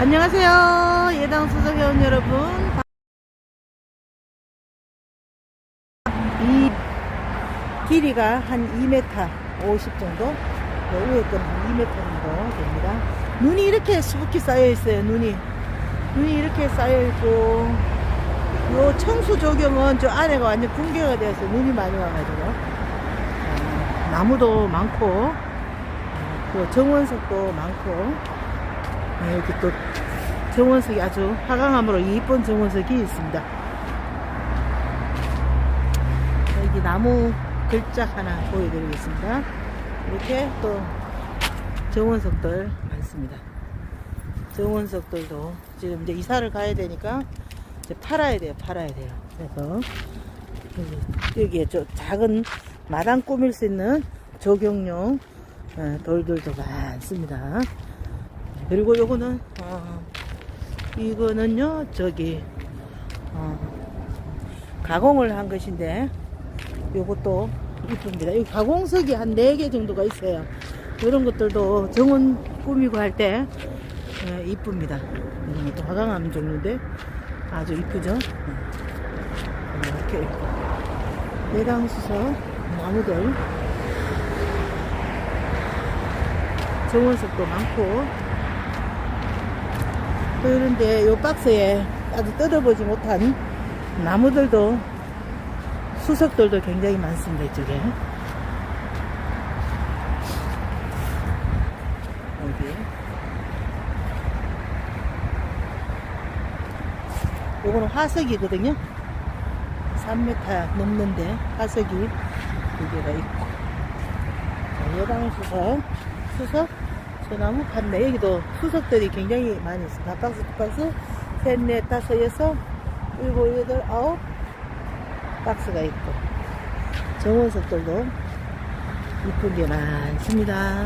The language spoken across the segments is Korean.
안녕하세요. 예당 수석 회원 여러분. 이 길이가 한 2m 50 정도, 요 위에 거는 2m 정도 됩니다. 눈이 이렇게 수북히 쌓여 있어요. 눈이 눈이 이렇게 쌓여 있고, 요 청수 조경은 저 아래가 완전 붕괴가 되어서 눈이 많이 와가지고 어, 나무도 많고, 어, 그 정원석도 많고. 네, 여기 또 정원석이 아주 화강암으로 이쁜 정원석이 있습니다. 여기 나무 글자 하나 보여드리겠습니다. 이렇게 또 정원석들 많습니다. 정원석들도 지금 이제 이사를 가야 되니까 이제 팔아야 돼요. 팔아야 돼요. 그래서 여기, 여기에 저 작은 마당 꾸밀 수 있는 조경용 어, 돌들도 많습니다. 그리고 요거는 어, 이거는요 저기 어, 가공을 한 것인데 요것도 이쁩니다. 이 가공석이 한 4개 정도가 있어요. 이런 것들도 정원 꾸미고 할 때 이쁩니다. 이런 것도 화강암 종류인데 아주 이쁘죠? 네. 이렇게 내강수석 나무들 정원석도 많고 그런데 요 박스에 아주 뜯어보지 못한 나무들도 수석들도 굉장히 많습니다 이쪽에. 여기. 요거는 화석이거든요. 3m 넘는데 화석이 두 개가 있고. 예방 수석 수석 소나무 판매 여기도 수석들이 굉장히 많이 있습니다. 한 박스, 두 박스, 셋, 넷, 다섯, 여섯, 일곱, 여덟, 아홉 박스가 있고 정원석들도 이쁜 게 많습니다.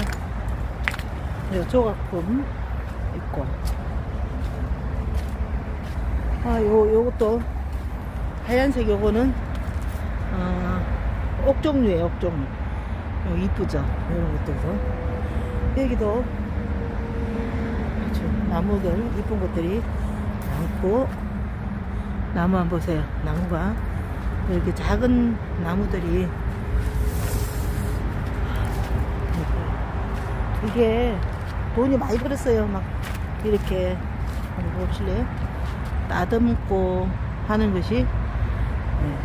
그리고 조각품 있고 아, 요, 요것도 하얀색 요거는 어, 옥종류예요, 옥종류. 요 이쁘죠? 이런 것들도. 여기도 아주 나무들 이쁜 것들이 많고 나무 한번 보세요. 나무가. 이렇게 작은 나무들이. 이게 돈이 많이 들었어요. 막 이렇게. 보실래요? 따듬고 하는 것이. 네.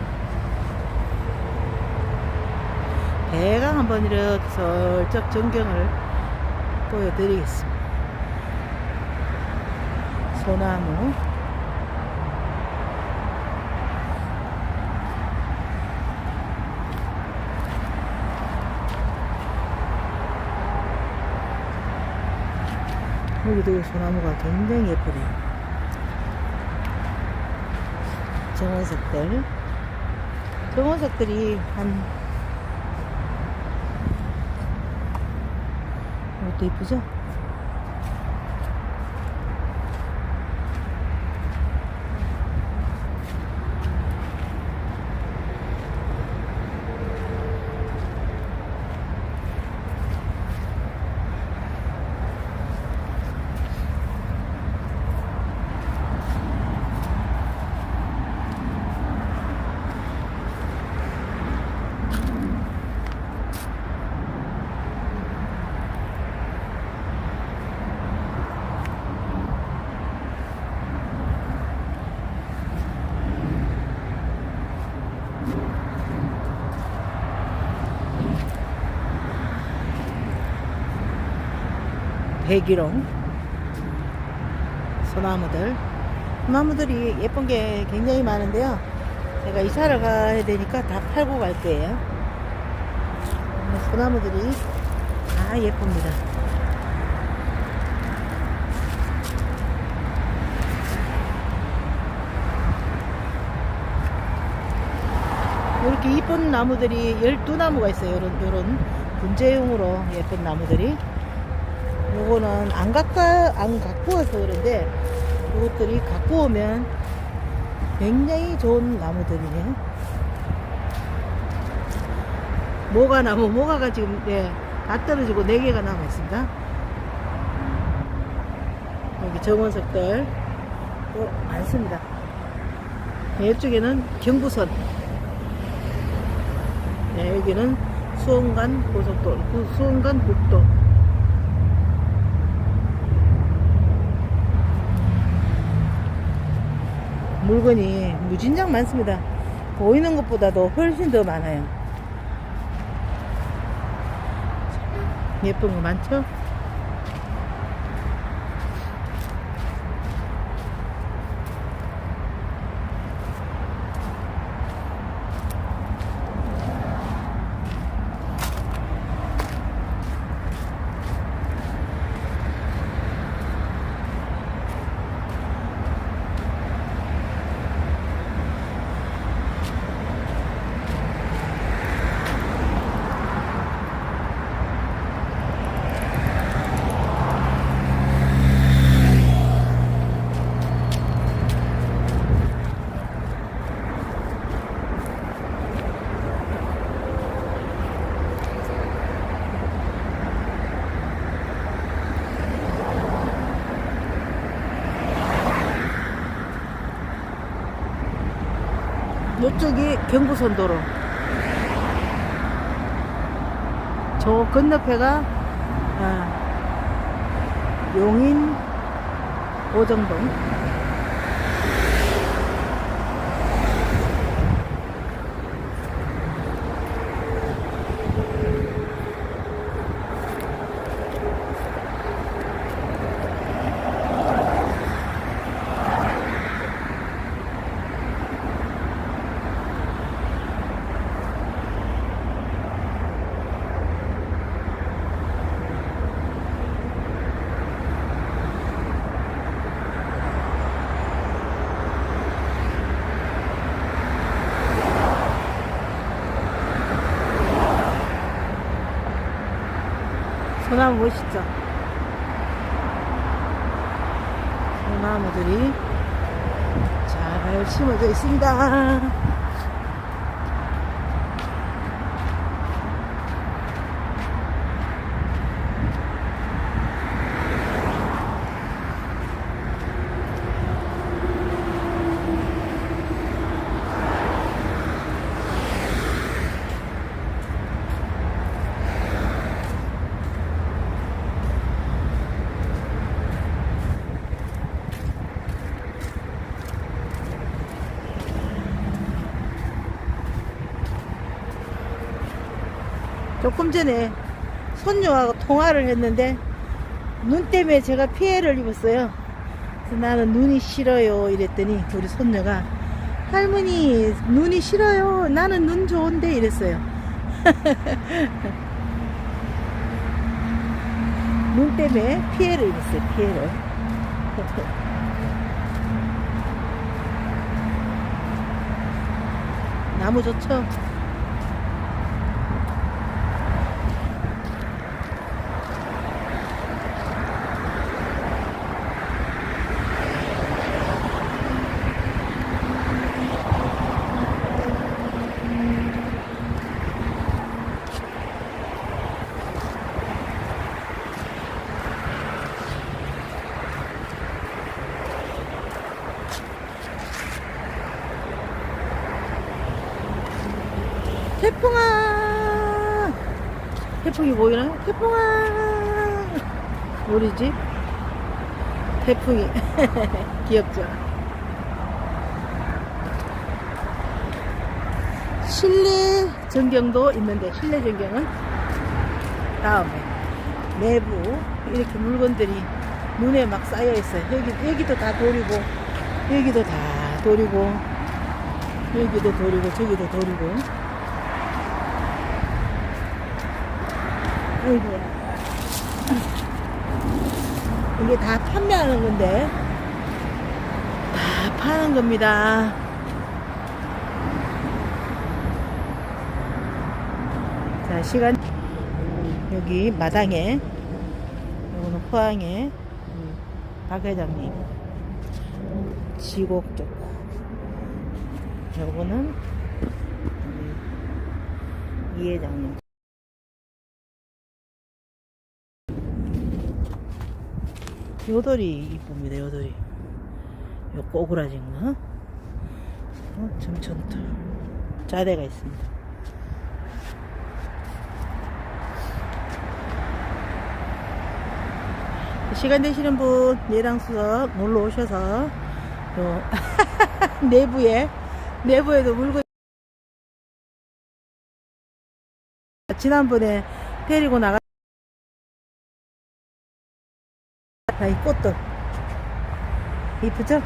대강 한번 이렇게 슬쩍 전경을 보여드리겠습니다. 소나무 여기도 소나무가 굉장히 예쁘네요. 정원석들 정원석들이 한 이것도 이쁘죠? 백일홍. 소나무들. 소나무들이 예쁜 게 굉장히 많은데요. 제가 이사를 가야 되니까 다 팔고 갈 거예요. 소나무들이 다 예쁩니다. 이렇게 이쁜 나무들이 12나무가 있어요. 요런, 요런 분재용으로 예쁜 나무들이 요거는 안 갖가 안 갖고 와서 그런데 이것들이 갖고 오면 굉장히 좋은 나무들이네. 모가 나무 모가가 지금 네, 다 떨어지고 네 개가 남아 있습니다. 여기 정원석들 또 많습니다. 네, 이쪽에는 경부선. 네, 여기는 수원간 고속도로, 그 수원간 국도. 물건이 무진장 많습니다. 보이는 것보다도 훨씬 더 많아요. 예쁜 거 많죠? 이쪽이 경부선 도로. 저 건너편가 아, 용인 오정동. 소나무 멋있죠? 소나무들이 잘 심어져 있습니다. 조금 전에 손녀하고 통화를 했는데 눈 때문에 제가 피해를 입었어요. 그래서 나는 눈이 싫어요 이랬더니 우리 손녀가 할머니 눈이 싫어요. 나는 눈 좋은데 이랬어요. 눈 때문에 피해를 입었어요. 피해를. 나무 좋죠? 태풍아. 태풍이 보이나요? 태풍아. 우리 집? 태풍이. 귀엽죠? 실내 전경도 있는데 실내 전경은 다음에 내부 이렇게 물건들이 눈에 막 쌓여 있어요. 여기 여기도 다 돌이고 여기도 다 돌이고 여기도 돌이고 저기도 돌이고 아이고. 이게 다 판매하는 건데. 다 파는 겁니다. 자, 시간. 여기 마당에, 요거는 포항에, 음, 박 회장님. 지곡 쪽. 요거는, 이 회장님. 요돌이 이쁩니다 요돌이. 요 꼬그라진 거 어, 점천털 자대가 있습니다. 시간 되시는 분 예랑수석 놀러 오셔서 요 내부에 내부에도 물건 지난번에 데리고 나가 이 꽃들 이쁘죠?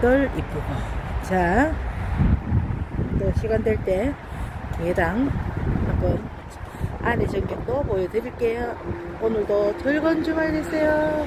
꽃들 이쁘고. 자 또 시간 될 때 예당 한번 안에 전경도 보여드릴게요. 오늘도 즐거운 주말 되세요